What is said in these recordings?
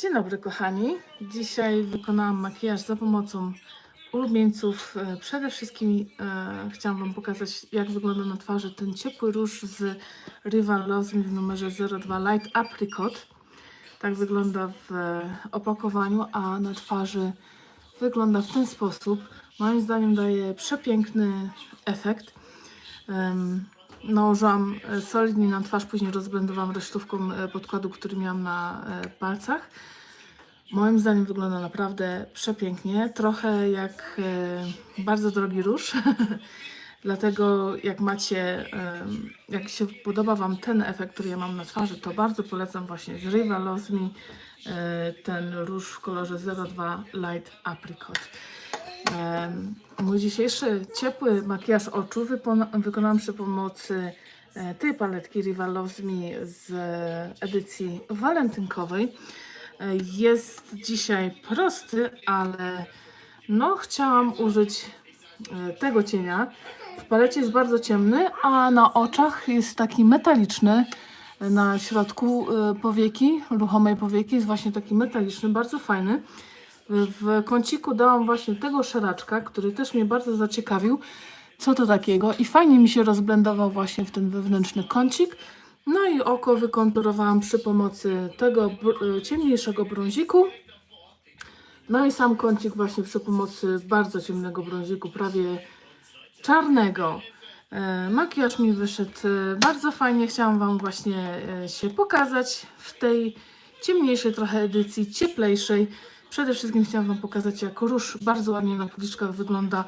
Dzień dobry kochani. Dzisiaj wykonałam makijaż za pomocą ulubieńców. E, Przede wszystkim e, chciałam Wam pokazać jak wygląda na twarzy ten ciepły róż z Rival Me w numerze 02 Light Apricot. Tak wygląda w e, opakowaniu, a na twarzy wygląda w ten sposób. Moim zdaniem daje przepiękny efekt. Em, Nałożyłam e, solidnie na twarz, później rozblendowałam resztówką e, podkładu, który miałam na e, palcach. Moim zdaniem wygląda naprawdę przepięknie, trochę jak bardzo drogi róż. Dlatego jak macie, jak się podoba Wam ten efekt, który ja mam na twarzy, to bardzo polecam właśnie z Riva Loves Me e, ten róż w kolorze 02 Light Apricot. Mój dzisiejszy ciepły makijaż oczu wykonałam przy pomocy e, tej paletki Rival Loves Me z edycji walentynkowej. E, Jest dzisiaj prosty, ale no chciałam użyć e, tego cienia. W palecie jest bardzo ciemny, a na oczach jest taki metaliczny. Na środku powieki, ruchomej powieki jest właśnie taki metaliczny, bardzo fajny. W kąciku dałam właśnie tego szaraczka, który też mnie bardzo zaciekawił. Co to takiego? I fajnie mi się rozblendował właśnie w ten wewnętrzny kącik. No i oko wykonturowałam przy pomocy tego br- ciemniejszego brąziku. No i sam kącik właśnie przy pomocy bardzo ciemnego brąziku, prawie czarnego. E, Makijaż mi wyszedł e, bardzo fajnie. Chciałam Wam właśnie e, się pokazać w tej ciemniejszej trochę edycji, cieplejszej. Przede wszystkim chciałam Wam pokazać, jak róż bardzo ładnie na policzkach wygląda,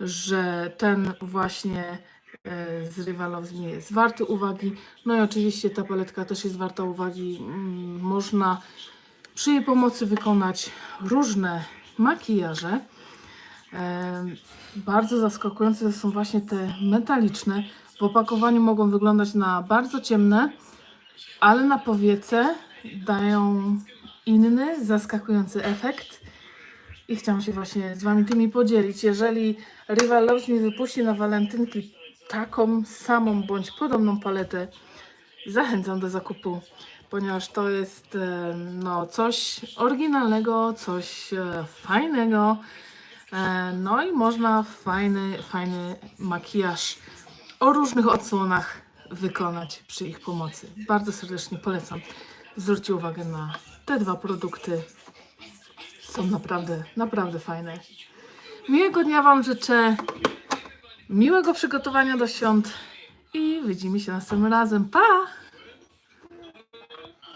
że ten właśnie e, z Rivalov nie jest warty uwagi. No i oczywiście ta paletka też jest warta uwagi. Mm, Można przy jej pomocy wykonać różne makijaże. Em, Bardzo zaskakujące są właśnie te metaliczne. W opakowaniu mogą wyglądać na bardzo ciemne, ale na powiece dają inny, zaskakujący efekt. I chciałam się właśnie z Wami tymi podzielić. Jeżeli Rival Loves mi wypuści na walentynki taką samą bądź podobną paletę, zachęcam do zakupu, ponieważ to jest e, no, coś oryginalnego, coś e, fajnego. E, No i można fajny, fajny makijaż o różnych odsłonach wykonać przy ich pomocy. Bardzo serdecznie polecam. Zwróćcie uwagę na te dwa produkty. Są naprawdę, naprawdę fajne. Miłego dnia Wam życzę. Miłego przygotowania do świąt i widzimy się następnym razem. Pa!